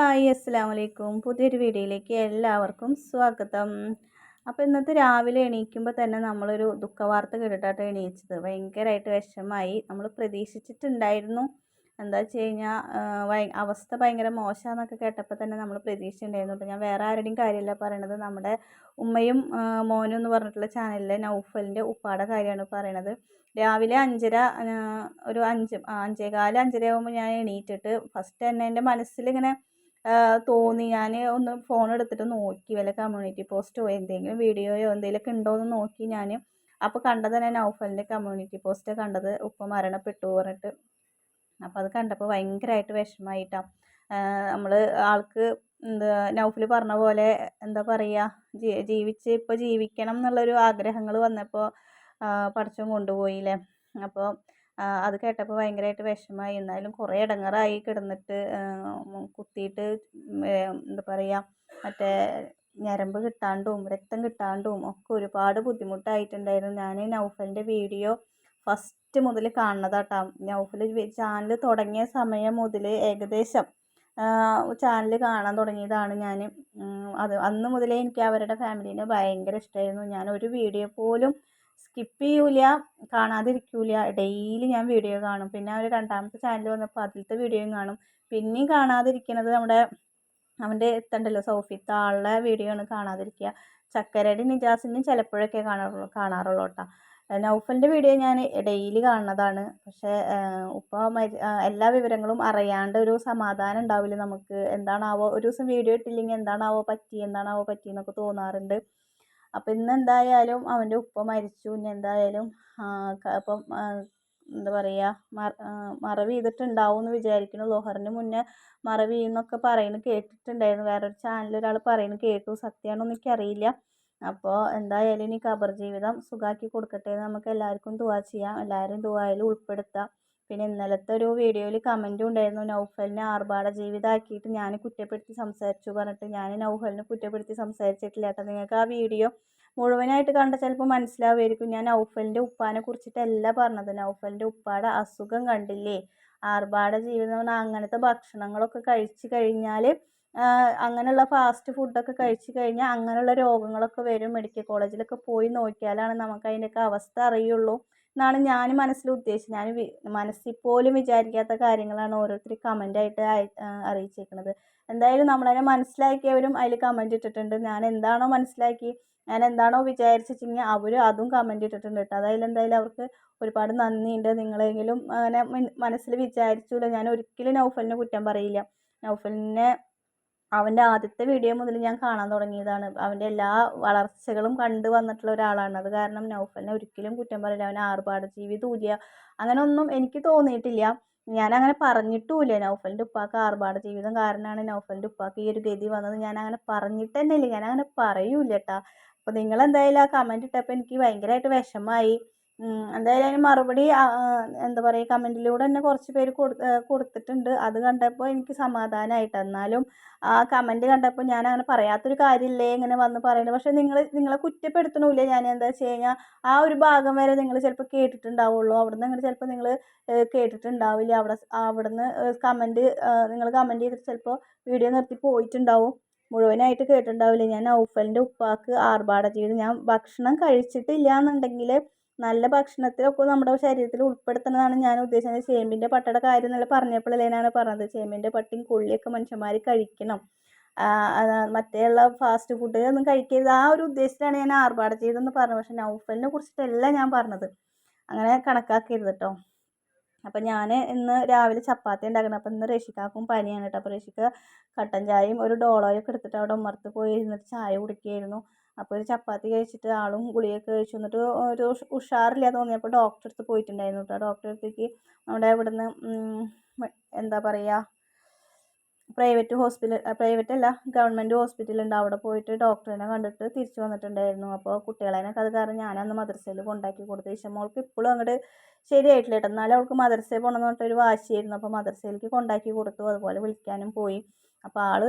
Hi അസ്സാം വലൈക്കും പുതിയൊരു വീഡിയോയിലേക്ക് എല്ലാവർക്കും സ്വാഗതം. അപ്പോൾ ഇന്നത്തെ രാവിലെ എണീക്കുമ്പോൾ തന്നെ നമ്മളൊരു ദുഃഖവാർത്ത കേട്ടിട്ടാണ് എണീച്ചത്. ഭയങ്കരമായിട്ട് വിഷമമായി നമ്മൾ പ്രതീക്ഷിച്ചിട്ടുണ്ടായിരുന്നു. എന്താ വെച്ച് കഴിഞ്ഞാൽ അവസ്ഥ ഭയങ്കര മോശമാണെന്നൊക്കെ കേട്ടപ്പോൾ തന്നെ നമ്മൾ പ്രതീക്ഷിച്ചിട്ടുണ്ടായിരുന്നു ഞാൻ വേറെ ആരുടെയും കാര്യമല്ല പറയണത്. നമ്മുടെ ഉമ്മയും മോനും എന്ന് പറഞ്ഞിട്ടുള്ള ചാനലിലെ നൗഫലിന്റെ ഉപ്പാടെ കാര്യമാണ് പറയണത്. രാവിലെ അഞ്ചര ഒരു അഞ്ച് അഞ്ചേകാൽ അഞ്ചര ആകുമ്പോൾ ഞാൻ എണീറ്റിട്ട് ഫസ്റ്റ് തന്നെ എന്റെ മനസ്സിലിങ്ങനെ തോന്നി. ഞാൻ ഒന്ന് ഫോൺ എടുത്തിട്ട് നോക്കി. വല്ല കമ്മ്യൂണിറ്റി പോസ്റ്റോ എന്തെങ്കിലും വീഡിയോയോ എന്തെങ്കിലുമൊക്കെ ഉണ്ടോ എന്ന് നോക്കി ഞാൻ അപ്പോൾ കണ്ടത് തന്നെ നൗഫലിന്റെ കമ്മ്യൂണിറ്റി പോസ്റ്റ് കണ്ടത് ഉപ്പ മരണപ്പെട്ടു പറഞ്ഞിട്ട്. അപ്പോൾ അത് കണ്ടപ്പോൾ ഭയങ്കരമായിട്ട് വിഷമമായിട്ടാണ് നമ്മൾ ആൾക്ക് എന്താ നൗഫൽ പറഞ്ഞ പോലെ എന്താ പറയുക ജീവിച്ച് ഇപ്പോൾ ജീവിക്കണം എന്നുള്ളൊരു ആഗ്രഹങ്ങൾ വന്നപ്പോൾ പഠിച്ചും കൊണ്ടുപോയില്ലേ. അപ്പോൾ അത് കേട്ടപ്പോൾ ഭയങ്കരമായിട്ട് വിഷമമായി എന്നാലും കുറേ ഇടങ്ങേറായി കിടന്നിട്ട് കുത്തിയിട്ട് എന്താ പറയുക മറ്റേ ഞരമ്പ് കിട്ടാണ്ടും രക്തം കിട്ടാണ്ടും ഒക്കെ ഒരുപാട് ബുദ്ധിമുട്ടായിട്ടുണ്ടായിരുന്നു. ഞാൻ നൗഫലിന്റെ വീഡിയോ ഫസ്റ്റ് മുതൽ കാണുന്നതാട്ടാ. നൗഫൽ ചാനൽ തുടങ്ങിയ സമയം മുതൽ ഏകദേശം ചാനൽ കാണാൻ തുടങ്ങിയതാണ് ഞാൻ അത് അന്ന് മുതലേ എനിക്ക് അവരുടെ ഫാമിലീനെ ഭയങ്കര ഇഷ്ടമായിരുന്നു ഞാൻ ഒരു വീഡിയോ പോലും സ്കിപ്പ് ചെയ്യൂല കാണാതിരിക്കൂല. ഡെയിലി ഞാൻ വീഡിയോ കാണും. പിന്നെ അവർ രണ്ടാമത്തെ ചാനൽ വന്നപ്പോൾ അതിലത്തെ വീഡിയോയും കാണും. പിന്നെയും കാണാതിരിക്കുന്നത് നമ്മുടെ അവന്റെ എത്തണ്ടല്ലോ സൗഫിത്ത ആളുടെ വീഡിയോ ആണ് കാണാതിരിക്കുക ചക്കരയുടെ നിജാസിന്റെയും ചിലപ്പോഴൊക്കെ കാണാറുള്ളൂ കാണാറുള്ളൂ കേട്ടോ. നൗഫലിന്റെ വീഡിയോ ഞാൻ ഡെയിലി കാണുന്നതാണ്. പക്ഷേ ഉപ്പ എല്ലാ വിവരങ്ങളും അറിയാണ്ട് ഒരു സമാധാനം ഉണ്ടാവില്ല നമുക്ക്. എന്താണാവോ ഒരു ദിവസം വീഡിയോ ഇട്ടില്ലെങ്കിൽ എന്താണാവോ പറ്റി എന്താണാവോ പറ്റിയെന്നൊക്കെ തോന്നാറുണ്ട്. അപ്പോൾ ഇന്ന് എന്തായാലും അവന്റെ ഉപ്പ മരിച്ചു. ഇനി എന്തായാലും അപ്പം എന്താ പറയുക മറവ് ചെയ്തിട്ടുണ്ടാവും എന്ന് വിചാരിക്കുന്നു. ലോഹറിന് മുന്നേ മറവ് ചെയ്യുന്നൊക്കെ പറയുന്നത് കേട്ടിട്ടുണ്ടായിരുന്നു. വേറൊരു ചാനലിൽ ഒരാൾ പറയുന്നത് കേട്ടു. സത്യമാണോന്ന് എനിക്കറിയില്ല. അപ്പോൾ എന്തായാലും ഇനി ഖബർ ജീവിതം സുഖമാക്കി കൊടുക്കട്ടെ എന്ന് നമുക്ക് എല്ലാവർക്കും ദുവാ ചെയ്യാം. എല്ലാവരും ദുവായിൽ ഉൾപ്പെടുത്താം. പിന്നെ ഇന്നലത്തെ ഒരു വീഡിയോയിൽ കമന്റും ഉണ്ടായിരുന്നു. നൗഫലിനെ ആർഭാട ജീവിതമാക്കിയിട്ട് ഞാൻ കുറ്റപ്പെടുത്തി സംസാരിച്ചു പറഞ്ഞിട്ട് ഞാൻ നൗഫലിനെ കുറ്റപ്പെടുത്തി സംസാരിച്ചിട്ടില്ല കേട്ടോ. നിങ്ങൾക്ക് ആ വീഡിയോ മുഴുവനായിട്ട് കണ്ട ചിലപ്പോൾ മനസ്സിലാവുമായിരിക്കും. ഞാൻ നൗഫലിന്റെ ഉപ്പാനെ കുറിച്ചിട്ടല്ല പറഞ്ഞത്. നൗഫലിന്റെ ഉപ്പാടെ അസുഖം കണ്ടില്ലേ? ആർഭാട ജീവിതം പറഞ്ഞാൽ അങ്ങനത്തെ ഭക്ഷണങ്ങളൊക്കെ കഴിച്ചു കഴിഞ്ഞാൽ അങ്ങനെയുള്ള ഫാസ്റ്റ് ഫുഡൊക്കെ കഴിച്ചു കഴിഞ്ഞാൽ അങ്ങനെയുള്ള രോഗങ്ങളൊക്കെ വരും. മെഡിക്കൽ കോളേജിലൊക്കെ പോയി നോക്കിയാലാണ് നമുക്ക് അതിന്റെയൊക്കെ അവസ്ഥ അറിയുള്ളൂ. എന്നാണ് ഞാൻ മനസ്സിൽ ഉദ്ദേശിച്ചത്. ഞാൻ മനസ്സിൽ പോലും വിചാരിക്കാത്ത കാര്യങ്ങളാണ് ഓരോരുത്തർ കമന്റായിട്ട് അറിയിച്ചേക്കുന്നത് എന്തായാലും നമ്മളതിനെ മനസ്സിലാക്കിയവരും അതിൽ കമന്റ് ഇട്ടിട്ടുണ്ട്. ഞാൻ എന്താണോ മനസ്സിലാക്കി ഞാൻ എന്താണോ വിചാരിച്ചെങ്കിൽ അവർ അതും കമന്റ് ഇട്ടിട്ടുണ്ട് കേട്ടോ. അതായത് എന്തായാലും അവർക്ക് ഒരുപാട് നന്ദിയുണ്ട്. നിങ്ങളെങ്കിലും അങ്ങനെ മനസ്സിൽ വിചാരിച്ചില്ല ഞാൻ ഒരിക്കലും നൗഫലിനെ കുറ്റം പറയില്ല. നൗഫലിനെ അവന്റെ ആദ്യത്തെ വീഡിയോ മുതൽ ഞാൻ കാണാൻ തുടങ്ങിയതാണ്. അവന്റെ എല്ലാ വളർച്ചകളും കണ്ടു വന്നിട്ടുള്ള ഒരാളാണ്. അത് കാരണം നൗഫലിനെ ഒരിക്കലും കുറ്റം പറയില്ല. അവൻ ആർഭാട ജീവി അങ്ങനെ ഒന്നും എനിക്ക് തോന്നിയിട്ടില്ല. ഞാൻ അങ്ങനെ പറഞ്ഞിട്ടുമില്ല. നൗഫലിന്റെ ഉപ്പാക്ക് ആർഭാട ജീവിതം കാരണമാണ് നൗഫലിന്റെ ഉപ്പാക്ക് ഈ ഒരു ഗതി വന്നത്. ഞാൻ അങ്ങനെ പറഞ്ഞിട്ട് തന്നെ ഇല്ല ഞാൻ അങ്ങനെ പറയൂല അപ്പോൾ നിങ്ങൾ ആ കമന്റ് ഇട്ടപ്പോൾ എനിക്ക് ഭയങ്കരമായിട്ട് വിഷമമായി. എന്തായാലും മറുപടി എന്താ പറയുക കമന്റിലൂടെ തന്നെ കുറച്ച് പേര് കൊടുത്തിട്ടുണ്ട്. അത് കണ്ടപ്പോൾ എനിക്ക് സമാധാനമായിട്ട് എന്നാലും ആ കമന്റ് കണ്ടപ്പോൾ ഞാൻ അങ്ങനെ പറയാത്തൊരു കാര്യമില്ലേ ഇങ്ങനെ വന്ന് പറയുന്നത് പക്ഷേ നിങ്ങൾ നിങ്ങളെ കുറ്റപ്പെടുത്തണമില്ല ഞാൻ എന്താ വെച്ച് കഴിഞ്ഞാൽ ആ ഒരു ഭാഗം വരെ നിങ്ങൾ ചിലപ്പോൾ കേട്ടിട്ടുണ്ടാവുള്ളൂ. അവിടുന്ന് നിങ്ങൾ ചിലപ്പോൾ നിങ്ങൾ കേട്ടിട്ടുണ്ടാവില്ല. അവിടെ അവിടുന്ന് കമന്റ് നിങ്ങൾ കമന്റ് ചെയ്തിട്ട് ചിലപ്പോൾ വീഡിയോ നിർത്തി പോയിട്ടുണ്ടാവും. മുഴുവനായിട്ട് കേട്ടിട്ടുണ്ടാവില്ല. ഞാൻ ഔഫലിന്റെ ഉപ്പാക്ക് ആർഭാട ചെയ്ത്. ഞാൻ ഭക്ഷണം കഴിച്ചിട്ടില്ല എന്നുണ്ടെങ്കിൽ നല്ല ഭക്ഷണത്തിലൊക്കെ നമ്മുടെ ശരീരത്തിൽ ഉൾപ്പെടുത്തണമെന്നാണ് ഞാൻ ഉദ്ദേശിച്ചത്. ചേമ്പിന്റെ പട്ടയുടെ കാര്യം എന്നല്ല പറഞ്ഞപ്പോഴല്ലേ ഞാൻ പറഞ്ഞത്? ചേമ്പിന്റെ പട്ടിയും കുള്ളിയൊക്കെ മനുഷ്യന്മാർ കഴിക്കണം. മറ്റേയുള്ള ഫാസ്റ്റ് ഫുഡ് ഒന്നും കഴിക്കരുത്. ആ ഒരു ഉദ്ദേശത്തിലാണ് ഞാൻ ആർഭാട ചെയ്തതെന്ന് പറഞ്ഞത്. പക്ഷേ നൗഫലിനെ കുറിച്ചിട്ടല്ല ഞാൻ പറഞ്ഞത്. അങ്ങനെ കണക്കാക്കരുത് കേട്ടോ അപ്പം ഞാൻ ഇന്ന് രാവിലെ ചപ്പാത്തി ഉണ്ടാക്കണം. അപ്പം ഇന്ന് റഷിക്കാക്കും പനിയാണ് കേട്ടോ അപ്പോൾ റഷിക്ക കട്ടൻ ചായയും ഒരു ഡോളോയൊക്കെ എടുത്തിട്ട് അവിടെ ഉമ്മർത്ത് പോയി ഇരുന്നിട്ട് ചായ കുടിക്കുകയായിരുന്നു അപ്പോൾ ഒരു ചപ്പാത്തി കഴിച്ചിട്ട് ആളും ഗുളികയൊക്കെ കഴിച്ചു. എന്നിട്ട് ഒരു ഉഷാറില്ല തോന്നിയപ്പോൾ ഡോക്ടറെ അടുത്ത് പോയിട്ടുണ്ടായിരുന്നു കേട്ടോ ഡോക്ടറെ അടുത്തേക്ക് നമ്മുടെ ഇവിടുന്ന് എന്താ പറയുക പ്രൈവറ്റ് ഹോസ്പിറ്റൽ പ്രൈവറ്റ് അല്ല ഗവൺമെന്റ് ഹോസ്പിറ്റലുണ്ട്. അവിടെ പോയിട്ട് ഡോക്ടറിനെ കണ്ടിട്ട് തിരിച്ചു വന്നിട്ടുണ്ടായിരുന്നു. അപ്പോൾ കുട്ടികളെനൊക്കെ അത് കാരണം ഞാനന്ന് മദ്രസയിൽ കൊണ്ടാക്കി കൊടുത്തു. മോൾക്ക് ഇപ്പോഴും അങ്ങോട്ട് ശരിയായിട്ടില്ല. കേട്ടോ എന്നാലും അവൾക്ക് മദ്രസയിൽ പോകണമെന്ന് പറഞ്ഞിട്ടൊരു വാശിയായിരുന്നു. അപ്പോൾ മദ്രസയിലേക്ക് കൊണ്ടാക്കി കൊടുത്തു. അതുപോലെ വിളിക്കാനും പോയി. അപ്പോൾ ആൾ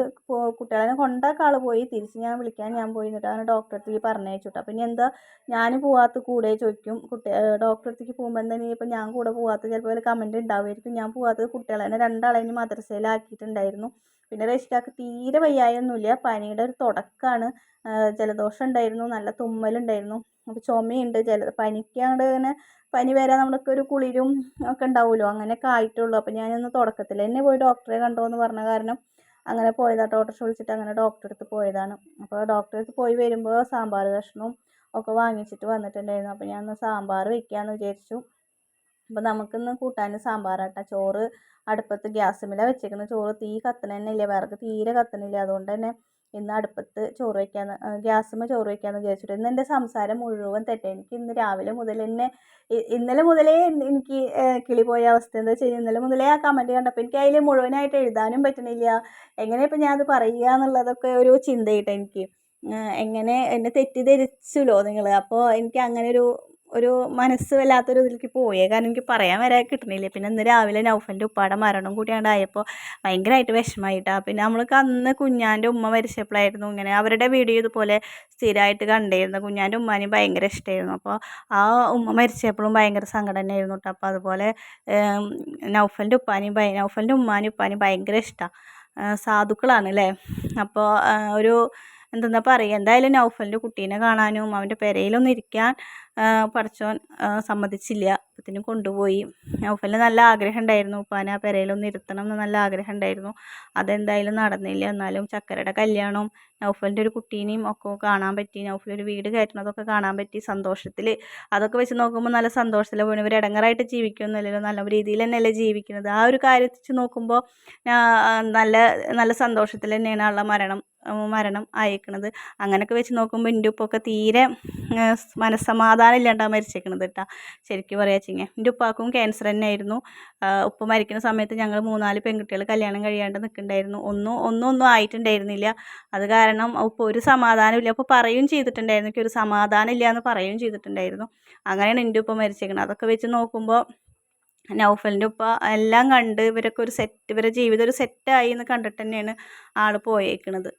കുട്ടികളെ കൊണ്ടൊക്കെ പോയി. തിരിച്ച് ഞാൻ വിളിക്കാൻ ഞാൻ പോയി എന്നിട്ട് അങ്ങനെ ഡോക്ടറെ അടുത്തേക്ക് പറഞ്ഞയച്ചു അപ്പോൾ ഇനി എന്താ ഞാൻ പോവാത്ത കൂടെ ചോദിക്കും കുട്ടി ഡോക്ടറെ പോകുമ്പോൾ എന്താ ഇപ്പം ഞാൻ കൂടെ പോവാത്ത ചിലപ്പോൾ ഒരു കമന്റ് ഉണ്ടാവുമായിരിക്കും ഞാൻ പോവാത്തത് കുട്ടികളെ തന്നെ രണ്ടാളെ ഇനി മദ്രസയിലാക്കിയിട്ടുണ്ടായിരുന്നു പിന്നെ റഷിക്കാക്ക് തീരെ വയ്യായൊന്നുമില്ല പനിയുടെ ഒരു തുടക്കമാണ് ജലദോഷം ഉണ്ടായിരുന്നു നല്ല തുമ്മലുണ്ടായിരുന്നു അപ്പോൾ ചുമയുണ്ട്. ജല പനിക്കാണ്ട് ഇങ്ങനെ പനി വരാൻ നമ്മൾക്ക് ഒരു കുളിരും ഒക്കെ ഉണ്ടാവുമല്ലോ അങ്ങനെയൊക്കെ ആയിട്ടുള്ളൂ. അപ്പോൾ ഞാനൊന്ന് തുടക്കത്തിൽ തന്നെ പോയി ഡോക്ടറെ കണ്ടോ എന്ന് പറഞ്ഞ കാരണം അങ്ങനെ പോയതാണ് ഓട്ടോറിക്ഷ വിളിച്ചിട്ട് അങ്ങനെ ഡോക്ടറെ അടുത്ത് പോയതാണ്. അപ്പോൾ ഡോക്ടറെ അടുത്ത് പോയി വരുമ്പോൾ സാമ്പാർ കഷ്ണവും ഒക്കെ വാങ്ങിച്ചിട്ട് വന്നിട്ടുണ്ടായിരുന്നു. അപ്പോൾ ഞാൻ ഒന്ന് സാമ്പാർ വെക്കാമെന്ന് വിചാരിച്ചു. അപ്പോൾ നമുക്കിന്ന് കൂട്ടാൻ സാമ്പാറാട്ട. ചോറ് അടുപ്പത്ത് ഗ്യാസ് മേലെ വെച്ചേക്കുന്ന ചോറ് തീ കത്തണ തന്നെ ഇല്ല വിറക് തീരെ കത്തണില്ല. അതുകൊണ്ട് തന്നെ ഇന്ന് അടുപ്പത്ത് ചോറ് വയ്ക്കാന്ന് ഗ്യാസുമ്മേ ചോറ് വയ്ക്കാമെന്ന് വിചാരിച്ചിട്ട്. ഇന്ന് എന്റെ സംസാരം മുഴുവൻ തെറ്റേ. എനിക്ക് ഇന്ന് രാവിലെ മുതൽ എന്നെ ഇന്നലെ മുതലേ എനിക്ക് കിളി പോയ അവസ്ഥ എന്താ വെച്ച് ഇന്നലെ മുതലേ ആ കമന്റ് കണ്ടപ്പോൾ എനിക്ക് അതിൽ മുഴുവനായിട്ട് എഴുതാനും പറ്റണില്ല. എങ്ങനെ ഇപ്പം ഞാൻ അത് പറയുക എന്നുള്ളതൊക്കെ ഒരു ചിന്തയിട്ടെനിക്ക് എങ്ങനെ എന്നെ തെറ്റിദ്ധരിച്ചല്ലോ നിങ്ങൾ? അപ്പോൾ എനിക്ക് അങ്ങനെ ഒരു ഒരു മനസ്സ് വല്ലാത്തൊരു ഇതിലേക്ക് പോയേ. കാരണം എനിക്ക് പറയാൻ വരെ കിട്ടണില്ല. പിന്നെ ഇന്ന് രാവിലെ നൗഫന്റെ ഉപ്പാടെ മരണം കൂടിയാണ്ടായപ്പോൾ ഭയങ്കരമായിട്ട് വിഷമമായിട്ടാണ് പിന്നെ നമ്മൾക്ക് അന്ന് കുഞ്ഞാന്റെ ഉമ്മ മരിച്ചപ്പോഴായിരുന്നു ഇങ്ങനെ അവരുടെ വീഡിയോ ഇതുപോലെ സ്ഥിരമായിട്ട് കണ്ടിരുന്നു. കുഞ്ഞാന്റെ ഉമ്മാനെയും ഭയങ്കര ഇഷ്ടമായിരുന്നു അപ്പോൾ ആ ഉമ്മ മരിച്ചപ്പോഴും ഭയങ്കര സങ്കടം തന്നെയായിരുന്നു കേട്ടോ അപ്പോൾ അതുപോലെ നൗഫലിന്റെ ഉപ്പാനെയും നൗഫലിന്റെ ഉമ്മാനും ഉപ്പാനെയും ഭയങ്കര ഇഷ്ടമാണ് സാധുക്കളാണ് അല്ലേ അപ്പോൾ ഒരു എന്തെന്നാ പറയുക എന്തായാലും നൗഫലിന്റെ കുട്ടീനെ കാണാനും അവന്റെ പെരയിലൊന്നും ഇരിക്കാൻ പടച്ചോൻ സമ്മതിച്ചില്ല. അപ്പത്തിന് കൊണ്ടുപോയി. നൗഫലിന് നല്ല ആഗ്രഹം ഉണ്ടായിരുന്നു ഉപ്പാനെ ആ പെരയിലൊന്നും ഇരുത്തണം എന്ന് നല്ല ആഗ്രഹം ഉണ്ടായിരുന്നു അതെന്തായാലും നടന്നില്ല. എന്നാലും ചക്കരയുടെ കല്യാണവും നൗഫലിന്റെ ഒരു കുട്ടീനെയും ഒക്കെ കാണാൻ പറ്റി. നൗഫൽ ഒരു വീട് കയറ്റുന്നതൊക്കെ കാണാൻ പറ്റി. സന്തോഷത്തിൽ അതൊക്കെ വെച്ച് നോക്കുമ്പോൾ നല്ല സന്തോഷത്തിൽ പോയി. ഇവർ ഇടങ്ങറായിട്ട് ജീവിക്കുന്നില്ലല്ലോ നല്ല രീതിയിൽ തന്നെയല്ലേ ജീവിക്കുന്നത്. ആ ഒരു കാര്യം വെച്ച് നോക്കുമ്പോൾ നല്ല നല്ല സന്തോഷത്തിൽ തന്നെയാണ് ആളുടെ മരണം. മരണം ആയേക്കണത്. അങ്ങനെയൊക്കെ വെച്ച് നോക്കുമ്പോൾ എന്റെ ഉപ്പൊക്കെ തീരെ മനസ്സമാധാനം ഇല്ലാണ്ടാണ് മരിച്ചേക്കണത് കേട്ടോ ശരിക്കും പറയാ ചിങ്ങ. എന്റെ ഉപ്പാക്കും ക്യാൻസർ തന്നെയായിരുന്നു. ഉപ്പ മരിക്കുന്ന സമയത്ത് ഞങ്ങൾ മൂന്നാൽ പെൺകുട്ടികൾ കല്യാണം കഴിയാണ്ട് നിൽക്കുന്നുണ്ടായിരുന്നു ഒന്നും ഒന്നും ഒന്നും ആയിട്ടുണ്ടായിരുന്നില്ല. അത് കാരണം ഉപ്പ ഒരു സമാധാനമില്ല അപ്പോൾ പറയുകയും ചെയ്തിട്ടുണ്ടായിരുന്നു ഒരു സമാധാനം ഇല്ല എന്ന് പറയുകയും ചെയ്തിട്ടുണ്ടായിരുന്നു. അങ്ങനെയാണ് എന്റെ ഉപ്പ മരിച്ചേക്കണത്. അതൊക്കെ വെച്ച് നോക്കുമ്പോൾ നൗഫലിന്റെ ഉപ്പ എല്ലാം കണ്ട് ഇവരൊക്കെ ഒരു സെറ്റ് ഇവരുടെ ജീവിതം ഒരു സെറ്റായി എന്ന് കണ്ടിട്ട് തന്നെയാണ് ആൾ പോയേക്കണത്.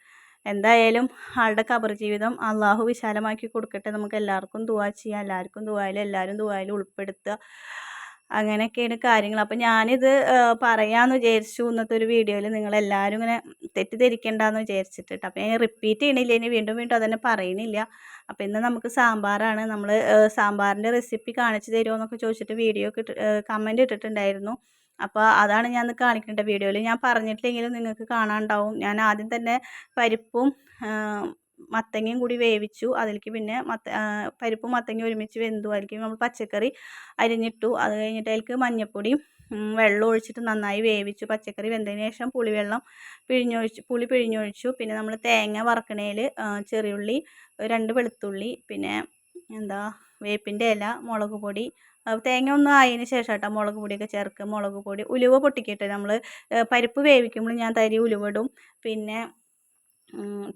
എന്തായാലും ആളുടെ ഖബർ ജീവിതം അള്ളാഹു വിശാലമാക്കി കൊടുക്കട്ടെ. നമുക്ക് എല്ലാവർക്കും ദുവാ ചെയ്യാം. എല്ലാവർക്കും ദുവായിൽ എല്ലാവരും ദുവായിൽ ഉൾപ്പെടുത്തുക. അങ്ങനെയൊക്കെയാണ് കാര്യങ്ങൾ. അപ്പം ഞാനിത് പറയാമെന്ന് വിചാരിച്ചു. ഇന്നത്തെ ഒരു വീഡിയോയിൽ നിങ്ങളെല്ലാവരും ഇങ്ങനെ തെറ്റിദ്ധരിക്കേണ്ടെന്ന് വിചാരിച്ചിട്ട് അപ്പം ഞാൻ റിപ്പീറ്റ് ചെയ്യണില്ല. ഇനി വീണ്ടും വീണ്ടും അതന്നെ പറയണില്ല. അപ്പം ഇന്ന് നമുക്ക് സാമ്പാറാണ്. നമ്മൾ സാമ്പാറിന്റെ റെസിപ്പി കാണിച്ചു തരുമോ എന്നൊക്കെ ചോദിച്ചിട്ട് വീഡിയോ കമന്റ് ഇട്ടിട്ടുണ്ടായിരുന്നു. അപ്പോൾ അതാണ് ഞാൻ കാണിക്കേണ്ട വീഡിയോയിൽ ഞാൻ പറഞ്ഞിട്ടില്ലെങ്കിലും നിങ്ങൾക്ക് കാണാനുണ്ടാവും ഞാൻ ആദ്യം തന്നെ പരിപ്പും മത്തങ്ങയും കൂടി വേവിച്ചു. അതിലേക്ക് പിന്നെ മത്ത പരിപ്പും മത്തങ്ങയും ഒരുമിച്ച് വെന്തു. അതിലേക്ക് നമ്മൾ പച്ചക്കറി അരിഞ്ഞിട്ടു. അത് കഴിഞ്ഞിട്ട് അതിലേക്ക് മഞ്ഞൾപ്പൊടിയും വെള്ളം ഒഴിച്ചിട്ട് നന്നായി വേവിച്ചു. പച്ചക്കറി വെന്തതിന് ശേഷം പുളിവെള്ളം പിഴിഞ്ഞൊഴിച്ച് പുളി പിഴിഞ്ഞൊഴിച്ചു. പിന്നെ നമ്മൾ തേങ്ങ വറക്കണേൽ ചെറിയുള്ളി രണ്ട് വെളുത്തുള്ളി പിന്നെ എന്താ വേപ്പിന്റെ ഇല മുളക് പൊടി തേങ്ങ ഒന്ന് ആയതിന് ശേഷം കേട്ടോ മുളക് പൊടിയൊക്കെ ചേർക്കുക മുളക് പൊടി ഉലുവ പൊട്ടിക്കട്ടെ. നമ്മൾ പരിപ്പ് വേവിക്കുമ്പോൾ ഞാൻ തരി ഉലുവ ഇടും. പിന്നെ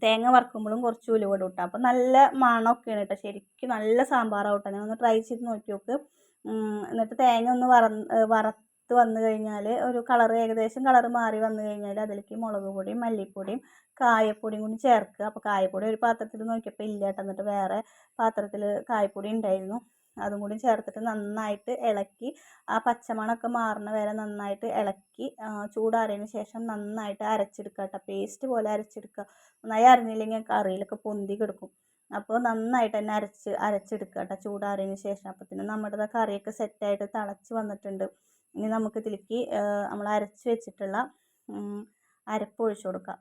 തേങ്ങ വറുക്കുമ്പോഴും കുറച്ച് ഉലുവ ഇടും കേട്ടോ അപ്പോൾ നല്ല മണമൊക്കെയാണ് കേട്ടോ ശരിക്കും നല്ല സാമ്പാറാവട്ടെ. കേട്ടോ ഒന്ന് ട്രൈ ചെയ്ത് നോക്കി നോക്ക്. എന്നിട്ട് തേങ്ങ ഒന്ന് വറ വറുത്ത് വന്നു കഴിഞ്ഞാൽ ഒരു കളർ ഏകദേശം കളർ മാറി വന്നു കഴിഞ്ഞാൽ അതിലേക്ക് മുളക് പൊടിയും മല്ലിപ്പൊടിയും കായപ്പൊടിയും കൂടി ചേർക്കുക അപ്പോൾ കായപ്പൊടി ഒരു പാത്രത്തിൽ നോക്കിയപ്പോൾ ഇല്ല കേട്ടോ എന്നിട്ട് വേറെ പാത്രത്തിൽ കായപ്പൊടി ഉണ്ടായിരുന്നു. അതും കൂടി ചേർത്തിട്ട് നന്നായിട്ട് ഇളക്കി ആ പച്ചമണമൊക്കെ മാറുന്ന വരെ നന്നായിട്ട് ഇളക്കി ചൂടാറിയതിന് ശേഷം നന്നായിട്ട് അരച്ചെടുക്കുക കേട്ടോ പേസ്റ്റ് പോലെ അരച്ചെടുക്കുക നന്നായി അറിഞ്ഞില്ലെങ്കിൽ കറിയിലൊക്കെ പൊന്തി കിടക്കും. അപ്പോൾ നന്നായിട്ട് തന്നെ അരച്ച് അരച്ചെടുക്കുക കേട്ടോ ചൂടാറിയതിന് ശേഷം. അപ്പത്തിന് നമ്മുടെ കറിയൊക്കെ സെറ്റായിട്ട് തിളച്ച് വന്നിട്ടുണ്ട്. ഇനി നമുക്ക് ഇതിലേക്ക് നമ്മൾ അരച്ച് വെച്ചിട്ടുള്ള അരപ്പ് ഒഴിച്ചു കൊടുക്കാം.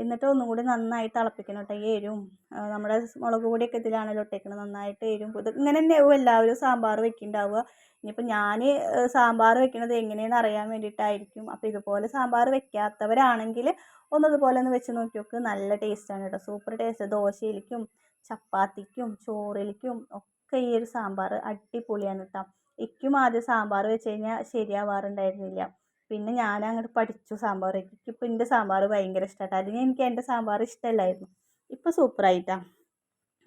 എന്നിട്ട് ഒന്നും കൂടി നന്നായി തിളപ്പിക്കണം കേട്ടോ ഈ എരിവും നമ്മുടെ മുളക് പൊടിയൊക്കെ ഇതിലാണല്ലോ ഇട്ടേക്കുന്നത് നന്നായിട്ട് എരിവും ഇത് ഇങ്ങനെ തന്നെയാവും എല്ലാവരും സാമ്പാർ വെക്കുന്നുണ്ടാവുക ഇനിയിപ്പോൾ ഞാൻ സാമ്പാർ വെക്കുന്നത് എങ്ങനെയെന്ന് അറിയാൻ വേണ്ടിയിട്ടായിരിക്കും. അപ്പോൾ ഇതുപോലെ സാമ്പാർ വെക്കാത്തവരാണെങ്കിൽ ഒന്നതുപോലെ ഒന്ന് വെച്ച് നോക്കി നോക്ക്. നല്ല ടേസ്റ്റാണ് കേട്ടോ സൂപ്പർ ടേസ്റ്റ് ദോശയിലേക്കും ചപ്പാത്തിക്കും ചോറിലേക്കും ഒക്കെ ഈ ഒരു സാമ്പാർ അടിപൊളിയാണ് കേട്ടോ. എനിക്കും ആദ്യം സാമ്പാർ വെച്ച് കഴിഞ്ഞാൽ ശരിയാവാറുണ്ടായിരുന്നില്ല. പിന്നെ ഞാൻ അങ്ങോട്ട് പഠിച്ചു സാമ്പാർ ഇപ്പം എന്റെ സാമ്പാർ ഭയങ്കര ഇഷ്ടമാട്ടോ അല്ലെങ്കിൽ എനിക്ക് എന്റെ സാമ്പാർ ഇഷ്ടമല്ലായിരുന്നു ഇപ്പോൾ സൂപ്പറായിട്ടാണ്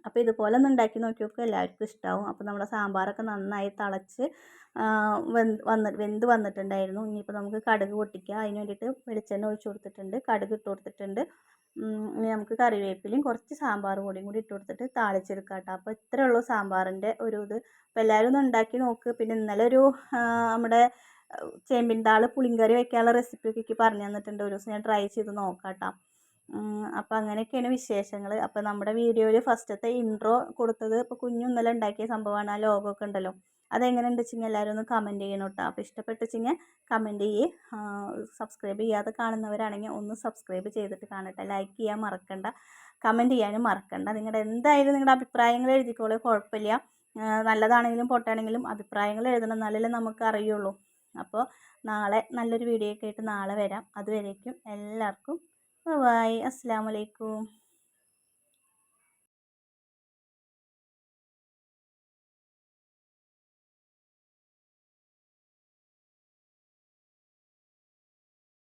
അപ്പോൾ ഇതുപോലെ ഒന്ന് ഉണ്ടാക്കി നോക്കി നോക്കുക എല്ലാവർക്കും ഇഷ്ടമാവും അപ്പോൾ നമ്മുടെ സാമ്പാറൊക്കെ നന്നായി തിളച്ച് വന്ന് വെന്ത് വന്നിട്ടുണ്ടായിരുന്നു. ഇനിയിപ്പോൾ നമുക്ക് കടുക് പൊട്ടിക്കുക അതിന് വേണ്ടിയിട്ട് വെളിച്ചെണ്ണ ഒഴിച്ചു കൊടുത്തിട്ടുണ്ട് കടുക് ഇട്ട് കൊടുത്തിട്ടുണ്ട്. ഇനി നമുക്ക് കറിവേപ്പിലയും കുറച്ച് സാമ്പാർ പൊടിയും കൂടി ഇട്ട് കൊടുത്തിട്ട് താളിച്ചെടുക്കാം കേട്ടോ അപ്പോൾ ഇത്രയേ ഉള്ളൂ സാമ്പാറിന്റെ ഒരു ഇത്. അപ്പോൾ എല്ലാവരും ഒന്ന് ഉണ്ടാക്കി നോക്ക്. പിന്നെ ഇന്നലെ ഒരു നമ്മുടെ ചേമ്പിൻ താൾ പുളിങ്കറി വെക്കാനുള്ള റെസിപ്പിയൊക്കെ എനിക്ക് പറഞ്ഞു തന്നിട്ടുണ്ട്. ഒരു ദിവസം ഞാൻ ട്രൈ ചെയ്ത് നോക്കാം കേട്ടോ അപ്പോൾ അങ്ങനെയൊക്കെയാണ് വിശേഷങ്ങൾ അപ്പോൾ നമ്മുടെ വീഡിയോയിൽ ഫസ്റ്റത്തെ ഇൻട്രോ കൊടുത്തത് ഇപ്പോൾ കുഞ്ഞു ഇന്നലെ ഉണ്ടാക്കിയ സംഭവമാണ്. ആ ലോഗോ ഒക്കെ ഉണ്ടല്ലോ. അതെങ്ങനെയുണ്ട് വെച്ചെങ്കിൽ എല്ലാവരും ഒന്ന് കമന്റ് ചെയ്യണം കേട്ടോ അപ്പോൾ ഇഷ്ടപ്പെട്ട് ഇഷ്ടപ്പെട്ടിച്ചെങ്കിൽ കമന്റ് ചെയ്യേ. സബ്സ്ക്രൈബ് ചെയ്യാതെ കാണുന്നവരാണെങ്കിൽ ഒന്ന് സബ്സ്ക്രൈബ് ചെയ്തിട്ട് കാണട്ടെ. ലൈക്ക് ചെയ്യാൻ മറക്കണ്ട. കമന്റ് ചെയ്യാനും മറക്കണ്ട. നിങ്ങളുടെ എന്തായാലും നിങ്ങളുടെ അഭിപ്രായങ്ങൾ എഴുതിക്കോളൂ. കുഴപ്പമില്ല. നല്ലതാണെങ്കിലും പൊട്ടാണെങ്കിലും അഭിപ്രായങ്ങൾ എഴുതണം. എന്നാലല്ലേ നമുക്ക് അറിയുള്ളൂ. അപ്പോൾ നാളെ നല്ലൊരു വീഡിയോ ഒക്കെ ആയിട്ട് നാളെ വരാം. അതുവരേക്കും എല്ലാവർക്കും ബൈ അസ്സാം വലൈക്കും